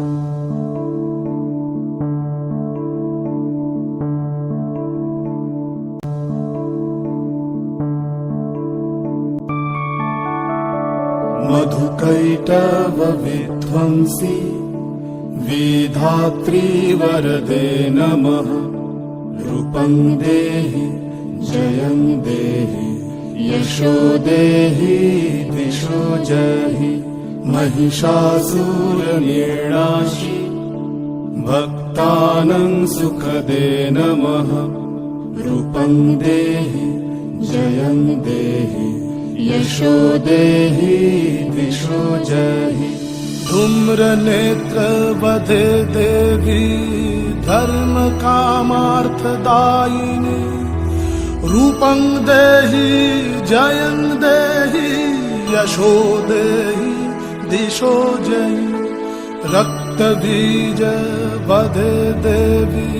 मधुकैटव विध्वंसी विधात्री वरदे नमः। रूपं देहि जयं देहि यशो देहि दिशो जहि महिषासुरनिर्णाशि भक्तानं सुखदे नमः। रूपं देहि जयं देहि यशो देहि दिशो जहि। धूम्रनेत्र वधे देवी धर्म कामार्थदायिनी रूपं देहि जयं देहि यशो देहि दिशो जयि रक्तबीज वधे देवी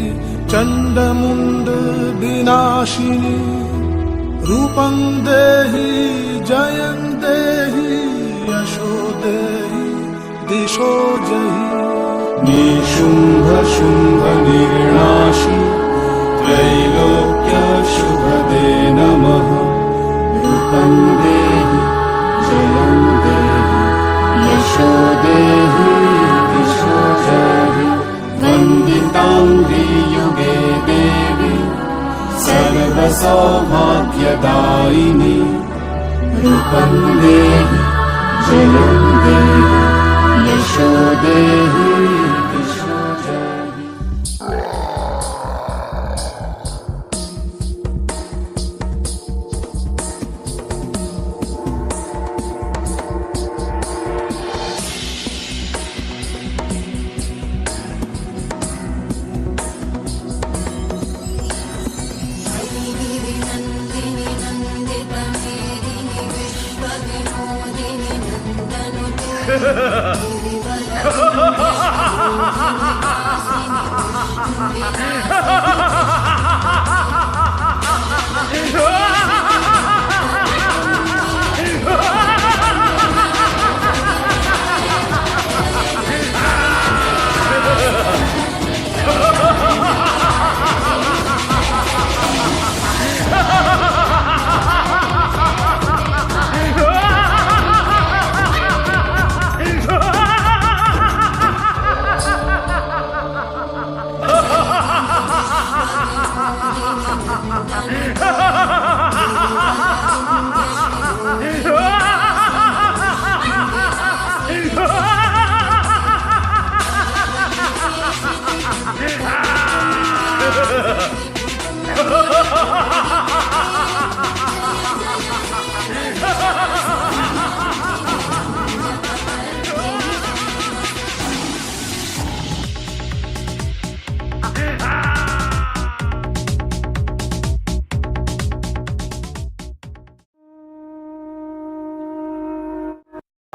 चण्डमुण्ड विनाशिनी रूपं देहि जयं देहि यशो देहि दिशो जहि निशुम्भ शुम्भ निर्णाशि त्रैलोक्यशुभदे नमः रूपं सर्वसौभाग्यदायिनी। रूपं देहि जयं देहि यशो देहि Ha ha ha!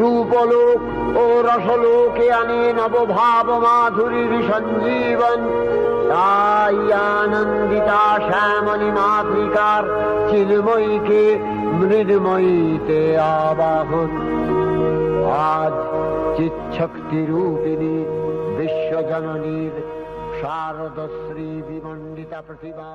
রূপলোক ও রসলোকে আনে নবভাব মাধুরীর সঞ্জীবন। তাই আনন্দিতা শ্যামলী মাতৃকার চিন্ময়ীকে মৃন্ময়ীতে আবাহন। আজ চিচ্ছক্তি রূপিণী বিশ্বজননীর শারদশ্রী বিমণ্ডিতা প্রতিভা